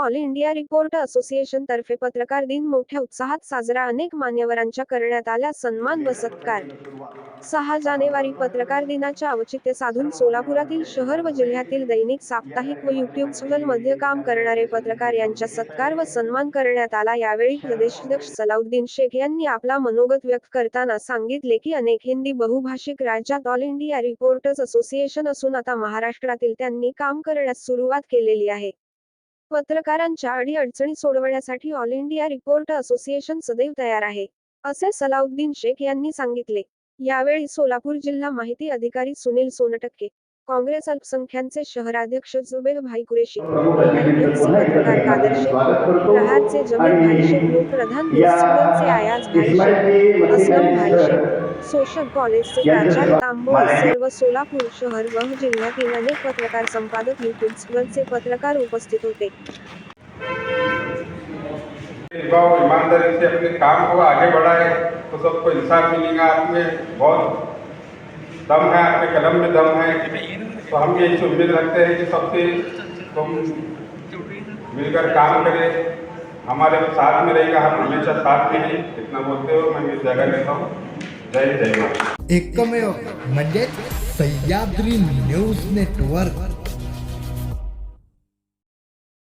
All India report association तर्फे पत्रकार दिन मोठ्या उत्साहात साजरा अनेक मान्यवरांच्या करण्यात आल्या सन्मान व सत्कार. सहा जानेवारी पत्रकार दिनाच्या औचित्य साधून सोलापुरातील शहर व जिल्ह्यातील दैनिक साप्ताहिक व युट्यूब चॅनलमध्ये काम करणारे पत्रकार यांचा सत्कार व सन्मान करण्यात आला. यावेळी प्रदेशाध्यक्ष सलाउद्दीन शेख यांनी आपला मनोगत व्यक्त करताना सांगितले की अनेक हिंदी बहुभाषिक राज्यात ऑल इंडिया रिपोर्टर्स असोसिएशन असून आता महाराष्ट्रातील त्यांनी काम करण्यास सुरुवात केलेली आहे. पत्रकारांच्या अडीअडचणी सोडवण्यासाठी ऑल इंडिया रिपोर्ट असोसिएशन सदैव तयार आहे असे सलाउद्दीन शेख यांनी सांगितले. यावेळी सोलापूर जिल्हा माहिती अधिकारी सुनील सोनटक्के काँग्रेस अल्पसंख्याकचे शहराध्यक्ष जुबेर भाई कुरेशी पत्रकार कादर शेख प्रहारचे जमीर भाई शेख प्रधान प्रिन्सिपलचे आयाज भाई शेख असलम भाई शेख सोशल कॉलेजचे प्राचार्य तांबोळ सर्व सोलापूर शहर व जिल्ह्यातील अनेक पत्रकार संपादक युट्यूब चॅनलचे पत्रकार उपस्थित होते। ईमानदारी से अपने काम को आगे बढ़ाए तो सबको इंसाफ मिलेगा। आप में बहुत दम है आपके कलम में दम है। तो हम यही से उम्मीद रखते हैं कि सबसे तुम मिलकर काम करें। हमारे साथ में रहेगा हम हमेशा साथ में हैं। इतना बोलते हो मैं इस जगह लेता हूँ। एकमेव म्हणजे सह्याद्री न्यूज नेटवर्क.